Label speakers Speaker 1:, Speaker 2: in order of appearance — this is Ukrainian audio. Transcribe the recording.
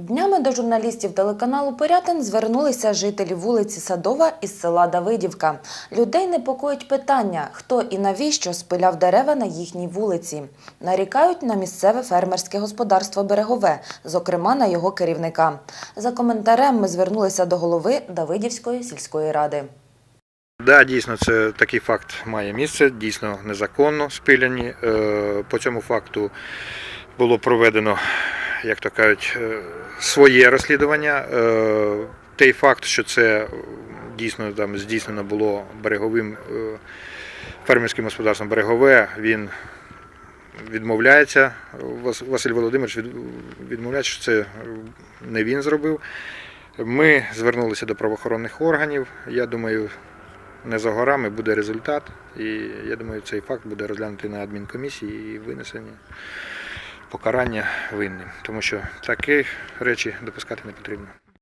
Speaker 1: Днями до журналістів телеканалу Пирятин звернулися жителі вулиці Садова із села Давидівка. Людей непокоїть питання, хто і навіщо спиляв дерева на їхній вулиці. Нарікають на місцеве фермерське господарство Берегове, зокрема на його керівника. За коментарем ми звернулися до голови Давидівської сільської ради.
Speaker 2: Да, дійсно, це такий факт має місце, дійсно незаконно спиляні. Е, По цьому факту було проведено, як то кажуть, е, своє розслідування. Е, Той факт, що це дійсно там здійснено було береговим е, фермерським господарством берегове, він відмовляється. Василь Володимирович відмовляється, що це не він зробив. Ми звернулися до правоохоронних органів. Я думаю, не за горами буде результат. І я думаю, цей факт буде розглянутий на адмінкомісії і винесення покарання винним. Тому що такі речі допускати не потрібно.